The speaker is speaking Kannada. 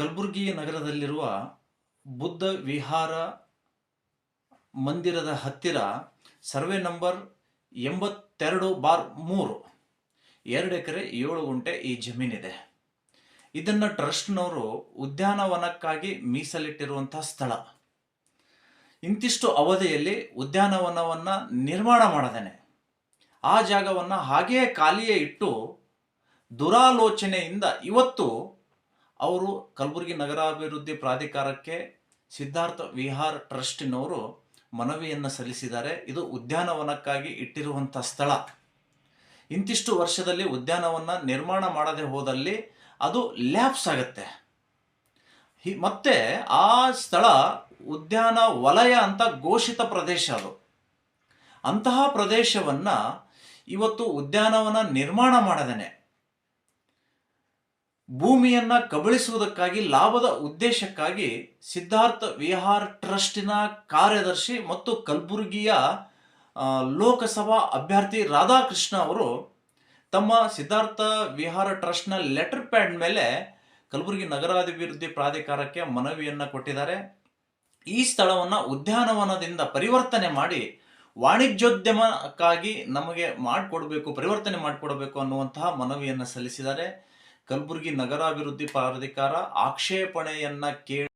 ಕಲಬುರಗಿ ನಗರದಲ್ಲಿರುವ ಬುದ್ಧ ವಿಹಾರ ಮಂದಿರದ ಹತ್ತಿರ ಸರ್ವೆ ನಂಬರ್ ಎಂಬತ್ತೆರಡು ಬಾರ್ ಮೂರು. ಎರಡು ಎಕರೆ ಏಳು ಗುಂಟೆ ಈ ಜಮೀನಿದೆ. ಇದನ್ನು ಟ್ರಸ್ಟ್ನವರು ಉದ್ಯಾನವನಕ್ಕಾಗಿ ಮೀಸಲಿಟ್ಟಿರುವಂಥ ಸ್ಥಳ. ಇಂತಿಷ್ಟು ಅವಧಿಯಲ್ಲಿ ಉದ್ಯಾನವನವನ್ನು ನಿರ್ಮಾಣ ಮಾಡದೇನೆ. ಆ ಜಾಗವನ್ನು ಹಾಗೆಯೇ ಖಾಲಿಯೇ ಇಟ್ಟು ದುರಾಲೋಚನೆಯಿಂದ ಇವತ್ತು ಅವರು ಕಲಬುರಗಿ ನಗರಾಭಿವೃದ್ಧಿ ಪ್ರಾಧಿಕಾರಕ್ಕೆ ಸಿದ್ಧಾರ್ಥ ವಿಹಾರ್ ಟ್ರಸ್ಟಿನವರು ಮನವಿಯನ್ನು ಸಲ್ಲಿಸಿದ್ದಾರೆ. ಇದು ಉದ್ಯಾನವನಕ್ಕಾಗಿ ಇಟ್ಟಿರುವಂಥ ಸ್ಥಳ. ಇಂತಿಷ್ಟು ವರ್ಷದಲ್ಲಿ ಉದ್ಯಾನವನ ನಿರ್ಮಾಣ ಮಾಡದೆ ಹೋದಲ್ಲಿ ಅದು ಲ್ಯಾಪ್ಸ್ ಆಗುತ್ತೆ. ಹಿ, ಮತ್ತೆ ಆ ಸ್ಥಳ ಉದ್ಯಾನ ವಲಯ ಅಂತ ಘೋಷಿತ ಪ್ರದೇಶ ಅದು. ಅಂತಹ ಪ್ರದೇಶವನ್ನ ಇವತ್ತು ಉದ್ಯಾನವನ ನಿರ್ಮಾಣ ಮಾಡದೇನೆ. ಭೂಮಿಯನ್ನ ಕಬಳಿಸುವುದಕ್ಕಾಗಿ, ಲಾಭದ ಉದ್ದೇಶಕ್ಕಾಗಿ ಸಿದ್ಧಾರ್ಥ ವಿಹಾರ್ ಟ್ರಸ್ಟಿನ ಕಾರ್ಯದರ್ಶಿ ಮತ್ತು ಕಲಬುರಗಿಯ ಲೋಕಸಭಾ ಅಭ್ಯರ್ಥಿ ರಾಧಾಕೃಷ್ಣ ಅವರು ತಮ್ಮ ಸಿದ್ಧಾರ್ಥ ವಿಹಾರ ಟ್ರಸ್ಟ್ನ ಲೆಟರ್ ಪ್ಯಾಡ್ ಮೇಲೆ ಕಲಬುರಗಿ ನಗರಾಭಿವೃದ್ಧಿ ಪ್ರಾಧಿಕಾರಕ್ಕೆ ಮನವಿಯನ್ನು ಕೊಟ್ಟಿದ್ದಾರೆ. ಈ ಸ್ಥಳವನ್ನು ಉದ್ಯಾನವನದಿಂದ ಪರಿವರ್ತನೆ ಮಾಡಿ ವಾಣಿಜ್ಯೋದ್ಯಮಕ್ಕಾಗಿ ನಮಗೆ ಮಾಡಿಕೊಡ್ಬೇಕು, ಪರಿವರ್ತನೆ ಮಾಡಿಕೊಡಬೇಕು ಅನ್ನುವಂತಹ ಮನವಿಯನ್ನು ಸಲ್ಲಿಸಿದ್ದಾರೆ. ಕಲಬುರಗಿ ನಗರಾಭಿವೃದ್ಧಿ ಪ್ರಾಧಿಕಾರ ಆಕ್ಷೇಪಣೆಯನ್ನ ಕೇಳಿ